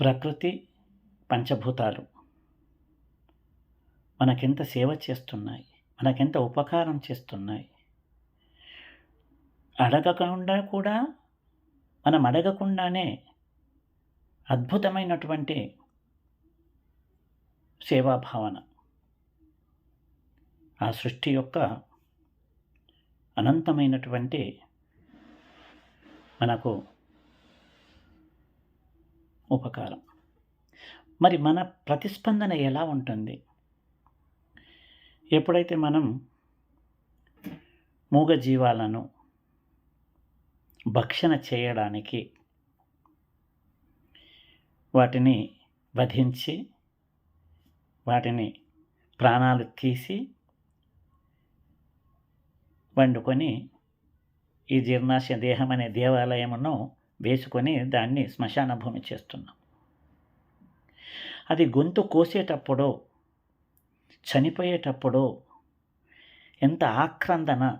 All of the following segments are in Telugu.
ప్రకృతి పంచభూతాలు. మనకెంత సేవ చేస్తున్నాయి మనకెంత ఉపకారం చేస్తున్నాయి. అడగకుండా కూడా మనం అడగకుండానే అద్భుతమైనటువంటి సేవాభావన. ఆ సృష్టి యొక్క అనంతమైనటువంటి మనకు ఉపకారం. మరి మన ప్రతిస్పందన ఎలా ఉంటుంది? ఎప్పుడైతే మనం మూగజీవాలను భక్షణ చేయడానికి వాటిని వధించి వాటిని ప్రాణాలు తీసి వండుకొని ఈ జీర్ణాశయ దేహం అనే దేవాలయమును వేసుకొని దాన్ని శ్మశాన భూమి చేస్తున్నాం. అది గొంతు కోసేటప్పుడు చనిపోయేటప్పుడు ఎంత ఆక్రందన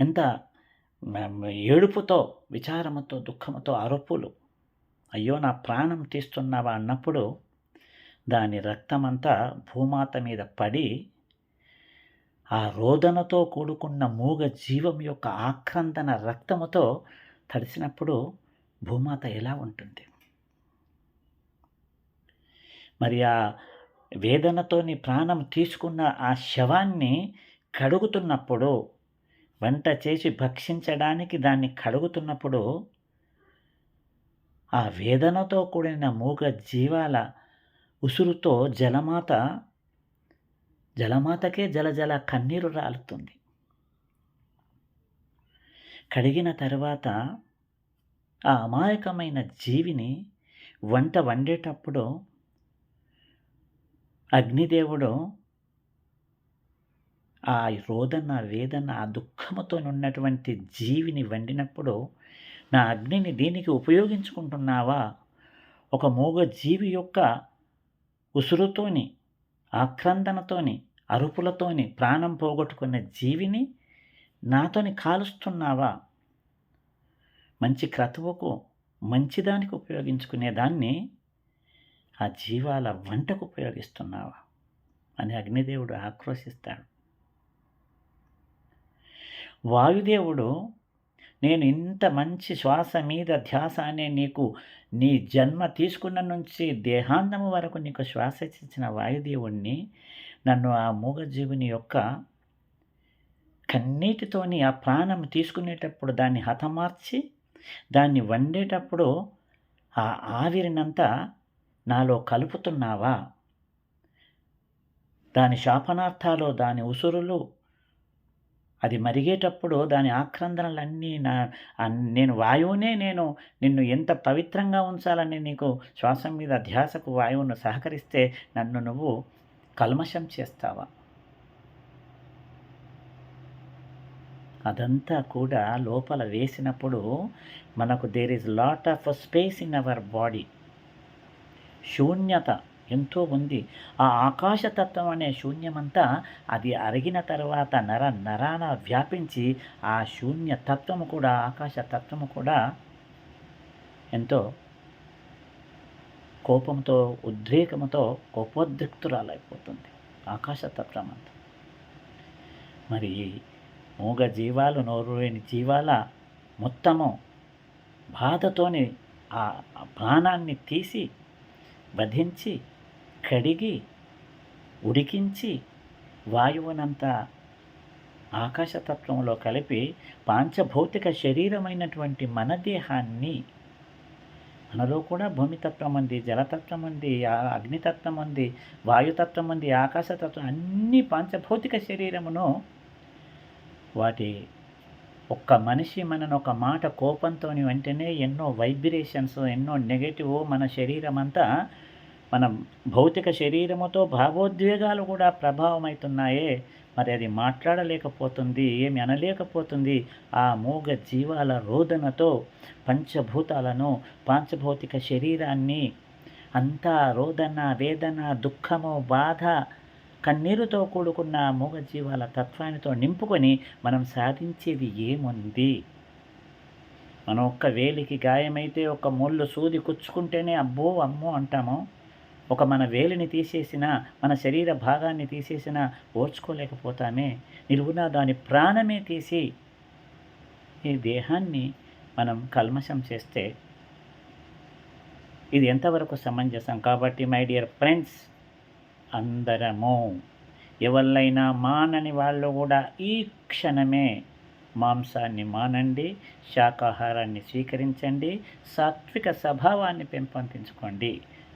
ఎంత ఏడుపుతో విచారముతో దుఃఖముతో అరుపులు. అయ్యో నా ప్రాణం తీస్తున్నావా అన్నప్పుడు దాని రక్తమంతా భూమాత మీద పడి ఆ రోదనతో కూడుకున్న మూగ జీవం యొక్క ఆక్రందన రక్తముతో తడిసినప్పుడు భూమాత ఎలా ఉంటుంది? మరి ఆ వేదనతోని ప్రాణం తీసుకున్న ఆ శవాన్ని కడుగుతున్నప్పుడు వంట చేసి భక్షించడానికి దాన్ని కడుగుతున్నప్పుడు ఆ వేదనతో కూడిన మూగ జీవాల ఉసురుతో జలమాత జలమాతకే జలజల కన్నీరు రాలుతుంది. కడిగిన తర్వాత ఆ అమాయకమైన జీవిని వంట వండేటప్పుడు అగ్నిదేవుడు ఆ రోదన వేదన ఆ దుఃఖముతో ఉన్నటువంటి జీవిని వండినప్పుడు నా అగ్నిని దీనికి ఉపయోగించుకుంటున్నావా? ఒక మూగ జీవి యొక్క ఉసురుతోని ఆక్రందనతోని అరుపులతోని ప్రాణం పోగొట్టుకున్న జీవిని నాతోని కాలుస్తున్నావా? మంచి క్రతువుకు మంచిదానికి ఉపయోగించుకునే దాన్ని ఆ జీవాల వంటకు ఉపయోగిస్తున్నావా? అని అగ్నిదేవుడు ఆక్రోశిస్తాడు. వాయుదేవుడు నేను ఇంత మంచి శ్వాస మీద ధ్యాస అనే నీకు నీ జన్మ తీసుకున్న నుంచి దేహాంతము వరకు నీకు శ్వాస ఇచ్చిన వాయుదేవుణ్ణి నన్ను ఆ మూగజీవుని యొక్క కన్నీటితోని ఆ ప్రాణం తీసుకునేటప్పుడు దాన్ని హతమార్చి దాన్ని వండేటప్పుడు ఆ ఆవిరినంతా నాలో కలుపుతున్నావా? దాని శాపనార్థాలు దాని ఉసురులు అది మరిగేటప్పుడు దాని ఆక్రందనలన్నీ నా నేను వాయువునే నేను నిన్ను ఎంత పవిత్రంగా ఉంచాలని నీకు శ్వాసం మీద ధ్యాసకు వాయువును సహకరిస్తే నన్ను నువ్వు కల్మషం చేస్తావా? అదంతా కూడా లోపల వేసినప్పుడు మనకు there is lot of space in our body శూన్యత. ఎంతో ఉంది. ఆ ఆకాశతత్వం అనే శూన్యమంతా అది అరిగిన తర్వాత నర నరాన వ్యాపించి ఆ శూన్యతత్వము కూడా ఆకాశతత్వము కూడా ఎంతో కోపంతో ఉద్రేకముతో కోపోద్రిక్తురాలైపోతుంది ఆకాశతత్వం అంతా మరి మూగ జీవాలు నోరు లేని జీవాల మొత్తము బాధతోని ఆ ప్రాణాన్ని తీసి వధించి కడిగి ఉడికించి వాయువునంతా ఆకాశతత్వంలో కలిపి పాంచభౌతిక శరీరమైనటువంటి మన దేహాన్ని మనలో కూడా భూమితత్వం ఉంది జలతత్వం ఉంది అగ్నితత్వం ఉంది వాయుతత్వం ఉంది ఆకాశతత్వం అన్ని పాంచభౌతిక శరీరమును వాటి ఒక్క మనిషి మనను ఒక మాట కోపంతో వెంటనే ఎన్నో వైబ్రేషన్స్ ఎన్నో నెగటివ్ మన శరీరం అంతా మనం భౌతిక శరీరముతో భావోద్వేగాలు కూడా ప్రభావం అవుతున్నాయే మరి అది మాట్లాడలేకపోతుంది ఏమి అనలేకపోతుంది. ఆ మూగ జీవాల రోదనతో పంచభూతాలను పాంచభౌతిక శరీరాన్ని అంతా రోదన వేదన దుఃఖము బాధ కన్నీరుతో కూడుకున్న మూగ జీవాల తత్వానితో నింపుకొని మనం సాధించేది ఏముంది? మనం ఒక్క వేలికి గాయమైతే ఒక ముళ్ళు సూది కుచ్చుకుంటేనే అబ్బో అమ్మో అంటాము? ఒక మన వేలిని తీసేసిన మన శరీర భాగాన్ని తీసేసిన ఓర్చుకోలేకపోతామే. నిలువున దాని ప్రాణమే తీసి ఈ దేహాన్ని మనం కల్మషం చేస్తే ఇది ఎంతవరకు సమంజసం? కాబట్టి మై డియర్ ఫ్రెండ్స్ అందరము ఎవళ్ళైనా మానని వాళ్ళు కూడా ఈ క్షణమే మాంసాన్ని మానండి శాకాహారాన్ని స్వీకరించండి సాత్విక స్వభావాన్ని పెంపొందించుకోండి.